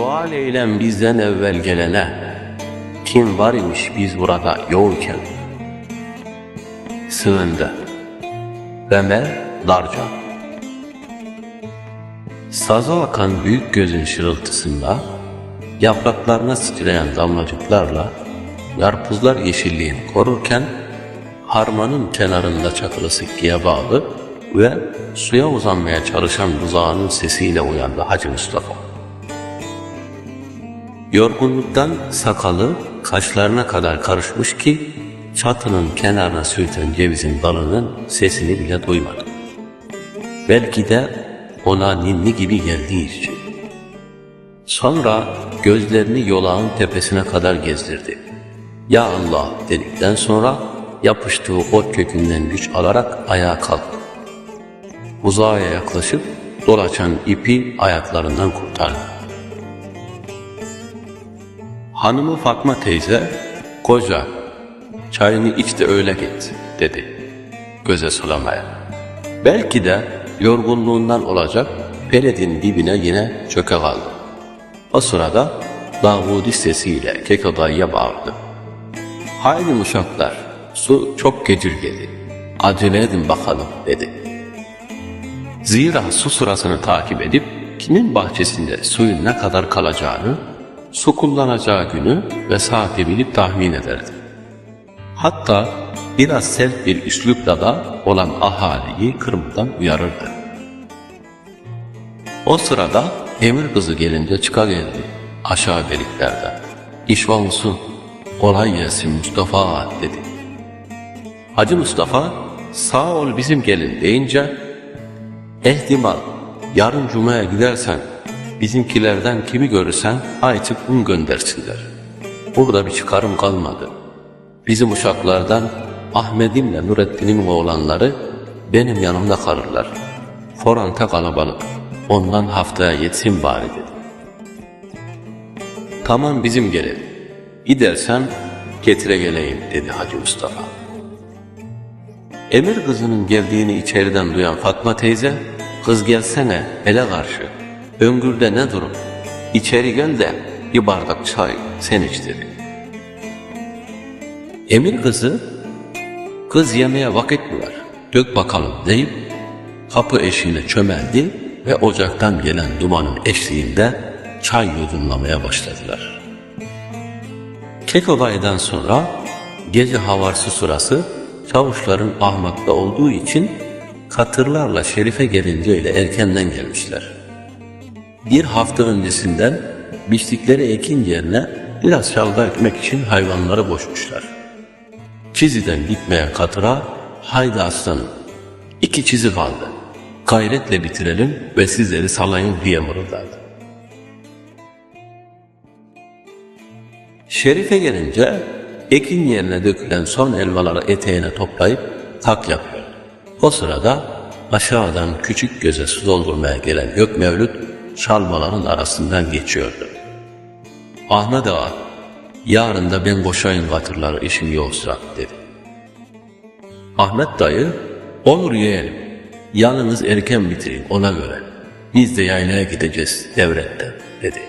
Sual eylem bizden evvel gelene, kim var imiş biz burada yoğurken? Sığındı. Ömer Darca Saza akan büyük gözün şırıltısında, yapraklarına titreyen damlacıklarla, yarpuzlar yeşilliğini korurken, harmanın kenarında çakılı sıkkıya bağlı ve suya uzanmaya çalışan buzağının sesiyle uyandı Hacı Mustafa. Yorgunluktan sakalı kaşlarına kadar karışmış ki çatının kenarına sürten cevizin dalının sesini bile duymadı. Belki de ona ninni gibi geldiği için. Sonra gözlerini yolağın tepesine kadar gezdirdi. Ya Allah dedikten sonra yapıştığı ot kökünden güç alarak ayağa kalktı. Uzağa yaklaşıp dolaçan ipi ayaklarından kurtardı. Hanımı Fatma teyze, koca, çayını iç de öyle git, dedi göze sulamaya. Belki de yorgunluğundan olacak peledin dibine yine çöke kaldı. O sırada Davudi sesiyle Keko dayıya bağırdı. Haydi uşaklar, su çok gecirgedi. Acele edin bakalım, dedi. Zira su sırasını takip edip kimin bahçesinde suyun ne kadar kalacağını, su kullanacağı günü ve saati bilip tahmin ederdi. Hatta biraz sert bir üslupla da olan ahaliyi kırmadan uyarırdı. O sırada emir kızı gelince çıka geldi aşağı deliklerden. İş olsun, kolay gelsin Mustafa dedi. Hacı Mustafa sağ ol bizim gelin deyince ehtimal yarın cumaya gidersen bizimkilerden kimi görürsen ayçık un göndersinler. Burada bir çıkarım kalmadı. Bizim uşaklardan Ahmet'imle Nurettin'in oğlanları benim yanımda kalırlar. Foranta kalabalık. Ondan haftaya yetsin bari dedi. Tamam bizim gelelim. Gidersen getire geleyim dedi Hacı Mustafa. Emir kızının geldiğini içeriden duyan Fatma teyze, kız gelsene ele karşı, öngürde ne durum, içeri gel de bir bardak çay sen iç. Emir kızı, kız yemeye vakit mi var, dök bakalım deyip kapı eşiğine çömeldi ve ocaktan gelen dumanın eşliğinde çay yudumlamaya başladılar. Kek olaydan sonra gece havarsı sırası çavuşların ahmakta olduğu için katırlarla Şerife gelince erkenden gelmişler. Bir hafta öncesinden biçtikleri ekin yerine biraz şalga ekmek için hayvanları boşmuşlar. Çiziden gitmeyen katıra haydi aslanım iki çizi kaldı. Gayretle bitirelim ve sizleri salayım diye mırıldadı. Şerife gelince ekin yerine dökülen son elmaları eteğine toplayıp tak yapıyor. O sırada aşağıdan küçük göze su doldurmaya gelen Gök Mevlüt çalmaların arasından geçiyordu. Ahmet Ağa, yarın da ben boşayın katırları işim yoksa dedi. Ahmet dayı, olur yeğenim, yalnız erken bitirin ona göre. Biz de yaylaya gideceğiz devretten dedi.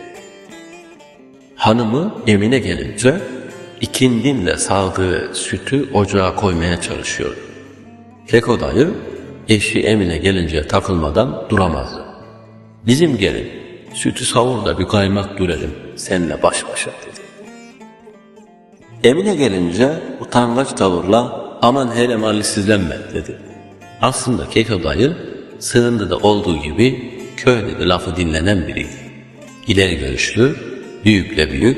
Hanımı Emine gelince ikindinle sağdığı sütü ocağa koymaya çalışıyordu. Keko dayı eşi Emine gelince takılmadan duramazdı. Bizim gelin sütü savur da bir kaymak dürelim seninle baş başa dedi. Emine gelince utangaç tavırla aman hele malisizlenme dedi. Aslında Keko dayı sığındı da olduğu gibi köyde de lafı dinlenen biriydi. İleri görüşlü, büyükle büyük,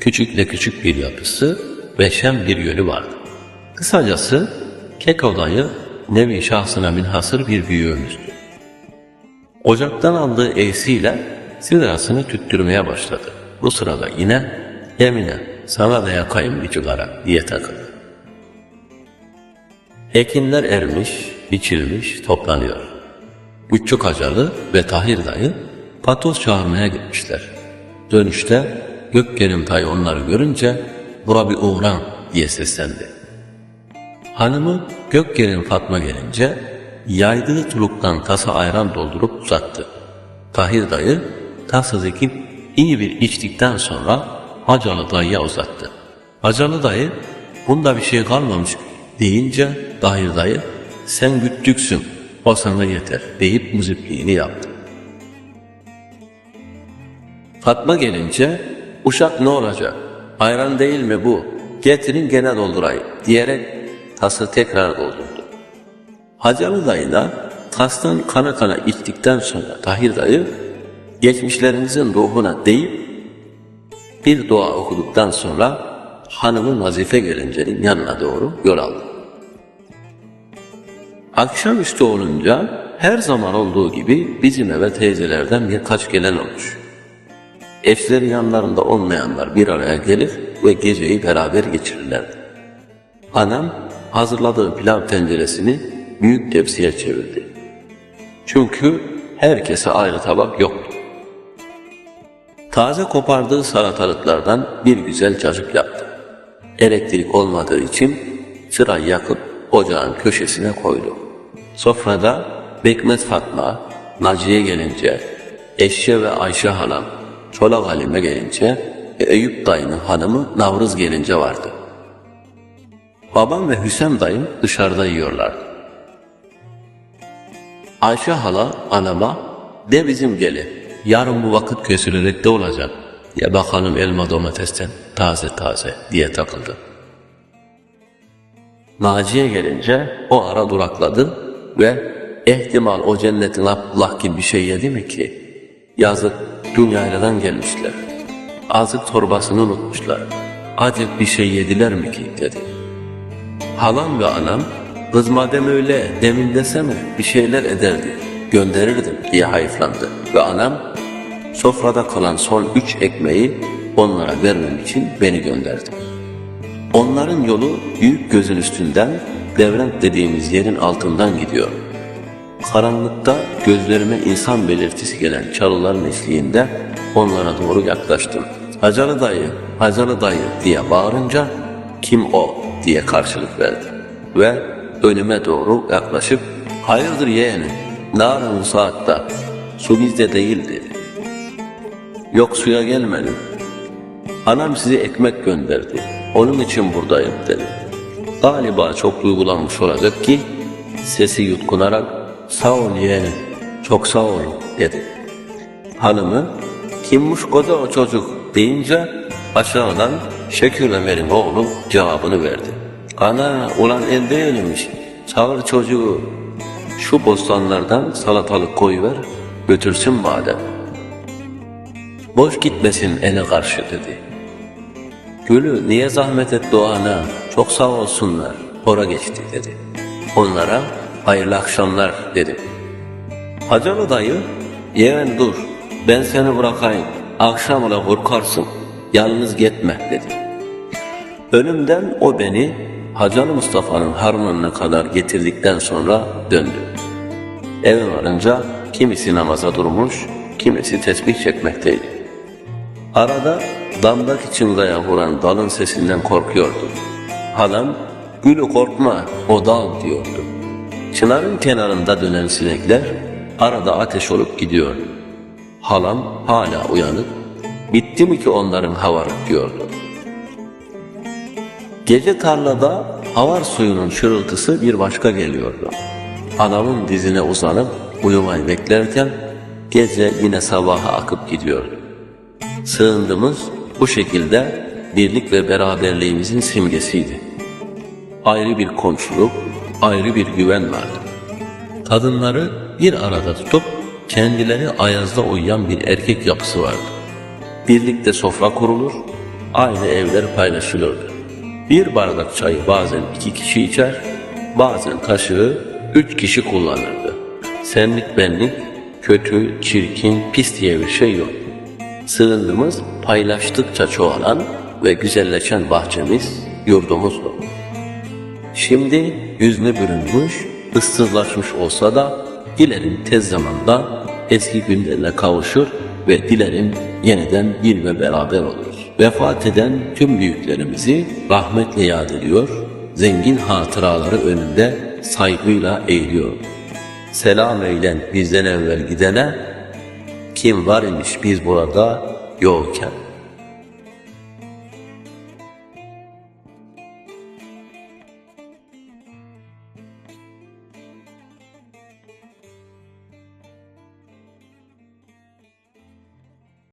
küçükle küçük bir yapısı ve şem bir yönü vardı. Kısacası Keko dayı nevi şahsına münhasır bir büyüğümüzdü. Ocaktan aldığı eğsiyle sigarasını tüttürmeye başladı. Bu sırada yine Emine sana da yakayım bir cigara diye takıldı. Ekinler ermiş, biçilmiş, toplanıyor. Küçük Hacalı ve Tahir dayı patos çağırmaya gitmişler. Dönüşte Gökkerim dayı onları görünce bura bir uğran diye seslendi. Hanımı Gökkerim Fatma gelince yaydığı tuluktan tasa ayran doldurup uzattı. Tahir dayı tasa zekip iyi bir içtikten sonra Hacalı dayıya uzattı. Hacalı dayı bunda bir şey kalmamış deyince Dahir dayı sen güttüksün o sana yeter deyip muzipliğini yaptı. Fatma gelince uşak ne olacak? Ayran değil mi bu? Getirin gene doldurayım diyerek tası tekrar doldurdu. Hacalı dayına tastan kana kana içtikten sonra Tahir dayı geçmişlerinizin ruhuna deyip bir dua okuduktan sonra hanımın vazife gelincenin yanına doğru yol aldı. Akşamüstü olunca her zaman olduğu gibi bizim eve teyzelerden birkaç gelen olmuş. Eşleri yanlarında olmayanlar bir araya gelir ve geceyi beraber geçirirlerdi. Anam hazırladığı pilav tenceresini büyük tepsiye çevirdi. Çünkü herkese ayrı tabak yoktu. Taze kopardığı salatalıklardan bir güzel cacık yaptı. Elektrik olmadığı için çırayı yakıp ocağın köşesine koydu. Sofrada Bekmet Fatma, Naciye gelince, Eşye ve Ayşe halam, Çolak Halime gelince ve Eyüp dayının hanımı Navruz gelince vardı. Babam ve Hüsem dayım dışarıda yiyorlardı. Ayşe hala anama de bizim geli. Yarın bu vakit kösülerek de olacak. Ya bakalım elma domatesten taze taze diye takıldı. Naciye gelince o ara durakladı ve ihtimal o cennetin Abdullah gibi bir şey yedi mi ki? Yazık dünyadan gelmişler. Azık torbasını unutmuşlar. Acık bir şey yediler mi ki dedi. Halam ve anam kız madem öyle demin desene bir şeyler ederdi gönderirdim diye hayıflandı ve anam sofrada kalan son üç ekmeği onlara vermem için beni gönderdi. Onların yolu büyük gözün üstünden Devrent dediğimiz yerin altından gidiyor. Karanlıkta gözlerime insan belirtisi gelen çalıların eşliğinde onlara doğru yaklaştım. Hacalı dayı, Hacalı dayı diye bağırınca kim o diye karşılık verdi. Ve önüme doğru yaklaşıp hayırdır yeğenim narın saatte su bizde değil dedi. Yok suya gelmedim. Anam size ekmek gönderdi. Onun için buradayım dedi. Galiba çok duygulanmış olacak ki sesi yutkunarak sağ ol yeğenim, çok sağ ol dedi. Hanımı kimmiş koca o çocuk deyince aşağıdan Şekür Ömer'in oğlu cevabını verdi. Ana ulan elde yenilmiş çağır çocuğu şu bostanlardan salatalık koyuver götürsün madem. Boş gitmesin ele karşı dedi. Gülü niye zahmet etti o ana çok sağ olsunlar ora geçti dedi. Onlara hayırlı akşamlar dedim. Hacalı dayı yeğen dur ben seni bırakayım akşam ola korkarsın yalnız gitme dedi. Önümden o beni Hacalı Mustafa'nın harmanına kadar getirdikten sonra döndü. Eve varınca kimisi namaza durmuş, kimisi tesbih çekmekteydi. Arada damdaki çınlaya vuran dalın sesinden korkuyordu. Halam, gülü korkma o dal diyordu. Çınarın kenarında dönen sinekler arada ateş olup gidiyordu. Halam hala uyanık, bitti mi ki onların havarık diyordu. Gece tarlada havar suyunun şırıltısı bir başka geliyordu. Anamın dizine uzanıp uyumayı beklerken gece yine sabaha akıp gidiyordu. Sığındığımız bu şekilde birlik ve beraberliğimizin simgesiydi. Ayrı bir komşuluk, ayrı bir güven vardı. Kadınları bir arada tutup kendileri ayazda uyuyan bir erkek yapısı vardı. Birlikte sofra kurulur, aynı evler paylaşılırdı. Bir bardak çayı bazen iki kişi içer, bazen kaşığı üç kişi kullanırdı. Senlik benlik, kötü, çirkin, pis diye bir şey yok. Sığındığımız paylaştıkça çoğalan ve güzelleşen bahçemiz, yurdumuzdu. Şimdi yüzüne bürünmüş, ıssızlaşmış olsa da dilerim tez zamanda eski günlerine kavuşur ve dilerim yeniden bir ve beraber oluruz. Vefat eden tüm büyüklerimizi rahmetle yad ediyor, zengin hatıraları önünde saygıyla eğiliyor. Selam eylen bizden evvel gidene, kim var imiş biz burada yokken